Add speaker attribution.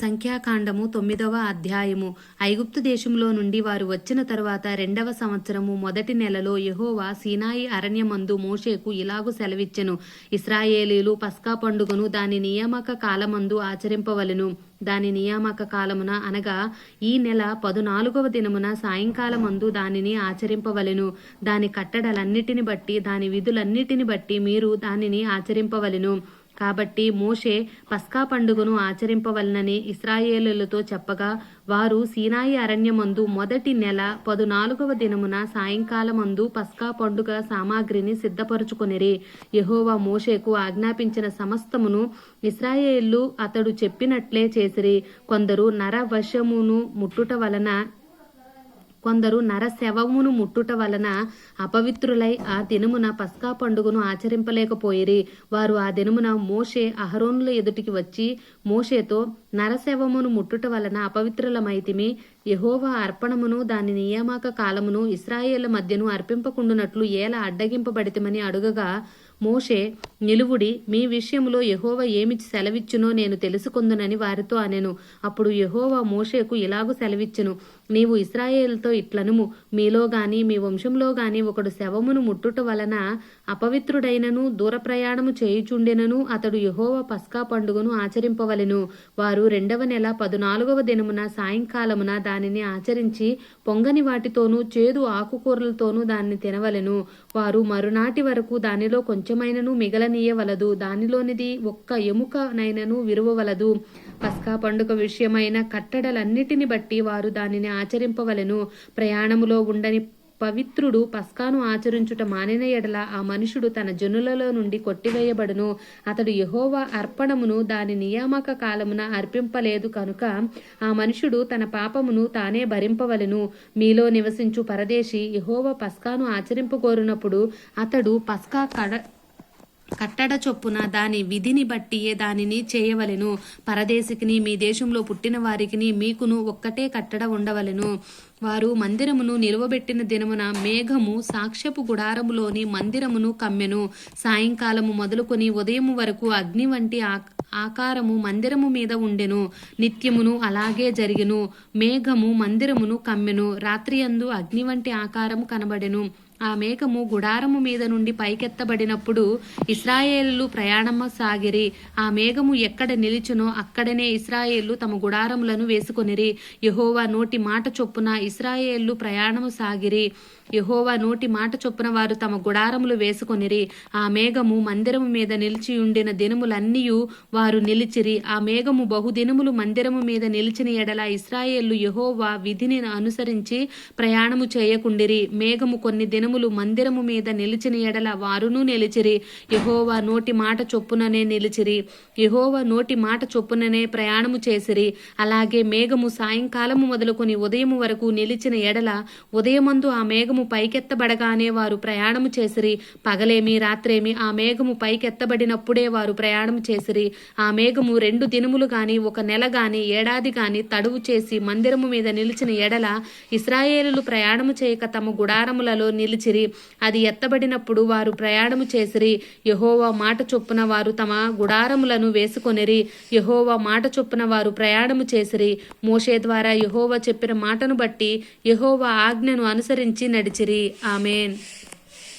Speaker 1: సంఖ్యాకాండము తొమ్మిదవ అధ్యాయము. ఐగుప్తు దేశంలో నుండి వారు వచ్చిన తరువాత రెండవ సంవత్సరము మొదటి నెలలో యహోవా సీనాయి అరణ్యమందు మోషేకు ఇలాగు సెలవిచ్చెను. ఇస్రాయేలీలు పస్కా పండుగను దాని నియామక కాలమందు ఆచరింపవలెను. దాని నియామక కాలమున అనగా ఈ నెల పదునాలుగవ దినమున సాయంకాలమందు దానిని ఆచరింపవలెను. దాని కట్టడలన్నిటిని బట్టి దాని విధులన్నిటిని బట్టి మీరు దానిని ఆచరింపవలెను. కాబట్టి మోషే పస్కా పండుగను ఆచరింపవలనని ఇస్రాయేలులతో చెప్పగా వారు సీనాయి అరణ్యమందు మొదటి నెల పదునాలుగవ దినమున సాయంకాలమందు పస్కా పండుగ సామాగ్రిని సిద్ధపరుచుకొనిరి. యహోవా మోషేకు ఆజ్ఞాపించిన సమస్తమును ఇస్రాయేళ్ళు అతడు చెప్పినట్లే చేసిరి. కొందరు నర వశమును ముట్టుట వలన కొందరు నరశవమును ముట్టుట వలన అపవిత్రులై ఆ దినమున పస్కా పండుగను ఆచరింపలేకపోయిరి. వారు ఆ దినమున మోషే అహరోనుల ఎదుటికి వచ్చి మోషేతో నరశవమును ముట్టుట వలన అపవిత్రులమైతిమి యహోవా అర్పణమును దాని నియామక కాలమును ఇస్రాయేళ్ళ మధ్యను అర్పింపకుండునట్లు ఎలా అడ్డగింపబడితమని అడుగగా మోషే నిలువుడి మీ విషయంలో యహోవ ఏమి సెలవిచ్చునో నేను తెలుసుకుందునని వారితో అనెను. అప్పుడు యహోవ మోషేకు ఇలాగు సెలవిచ్చును. నీవు ఇస్రాయేల్తో ఇట్లనుము. మీలో గాని మీ వంశంలో గాని ఒకడు శవమును ముట్టుట వలన అపవిత్రుడైనను దూర ప్రయాణము చేయుచుండెనను అతడు యహోవ పస్కా పండుగను ఆచరింపవలెను. వారు రెండవ నెల పదునాలుగవ దినమున సాయంకాలమున దానిని ఆచరించి పొంగని వాటితోనూ చేదు ఆకుకూరలతోనూ దాన్ని తినవలెను. వారు మరునాటి వరకు దానిలో కొంచెం కొంచెమైనను మిగలనీయవలదు. దానిలోనిది ఒక్క ఎముకనైనను విరువవలదు. పస్కా పండుగ విషయమైన కట్టడలన్నిటిని బట్టి వారు దానిని ఆచరింపవలెను. ప్రయాణములో ఉండని పవిత్రుడు పస్కాను ఆచరించుట మానిన ఎడల ఆ మనుషుడు తన జనులలో నుండి కొట్టివేయబడును. అతడు యహోవా అర్పణమును దాని నియామక కాలమున అర్పింపలేదు కనుక ఆ మనుషుడు తన పాపమును తానే భరింపవలెను. మీలో నివసించు పరదేశి యహోవా పస్కాను ఆచరింపగోరినప్పుడు అతడు పస్కా కడ కట్టడ చొప్పున దాని విధిని బట్టియే దానిని చేయవలెను. పరదేశికిని మీ దేశంలో పుట్టిన వారికిని మీకును ఒక్కటే కట్టడ ఉండవలెను. వారు మందిరమును నిలువబెట్టిన దినమున మేఘము సాక్ష్యపు గుడారములోని మందిరమును కమ్మెను. సాయంకాలము మొదలుకొని ఉదయము వరకు అగ్ని వంటి ఆకారము మందిరము మీద ఉండెను. నిత్యమును అలాగే జరిగెను. మేఘము మందిరమును కమ్మెను. రాత్రియందు అగ్ని వంటి ఆకారము కనబడెను. ఆ మేఘము గుడారము మీద నుండి పైకెత్తబడినప్పుడు ఇస్రాయేళ్ళు ప్రయాణము సాగిరి. ఆ మేఘము ఎక్కడ నిలిచునో అక్కడనే ఇస్రాయేళ్ళు తమ గుడారములను వేసుకొనిరి. యహోవా నోటి మాట చొప్పున ఇస్రాయేళ్ళు ప్రయాణము సాగిరి. యహోవా నోటి మాట చొప్పున వారు తమ గుడారములు వేసుకొనిరి. ఆ మేఘము మందిరము మీద నిలిచి ఉండిన దినములన్నీ వారు నిలిచిరి. ఆ మేఘము బహుదినములు మందిరము మీద నిలిచిన ఎడల ఇస్రాయేళ్ళు యహోవా విధిని అనుసరించి ప్రయాణము చేయకుండిరి. మేఘము కొన్ని దినము జనములు మందిరము మీద నిలిచిన ఎడల వారును నిలిచిరి. యహోవా నోటి మాట చొప్పుననే నిలిచిరి. యహోవా నోటి మాట చొప్పుననే ప్రయాణము చేసిరి. అలాగే మేఘము సాయంకాలము మొదలుకొని ఉదయము వరకు నిలిచిన ఎడల ఉదయమందు ఆ మేఘము పైకెత్తబడగానే వారు ప్రయాణము చేసిరి. పగలేమి రాత్రేమి ఆ మేఘము పైకెత్తబడినప్పుడే వారు ప్రయాణము చేసిరి. ఆ మేఘము రెండు దినములు గాని ఒక నెల గాని ఏడాది గాని తడువు చేసి మందిరము మీద నిలిచిన ఎడల ఇస్రాయేలులు ప్రయాణము చేయక తమ గుడారములలో నిలిచి నిలిచిరి అది ఎత్తబడినప్పుడు వారు ప్రయాణము చేసిరి. యహోవా మాట చొప్పున వారు తమ గుడారములను వేసుకొనిరి. యహోవా మాట చొప్పున వారు ప్రయాణము చేసిరి. మోషే ద్వారా యహోవా చెప్పిన మాటను బట్టి యహోవా ఆజ్ఞను అనుసరించి నడిచిరి. ఆమెన్.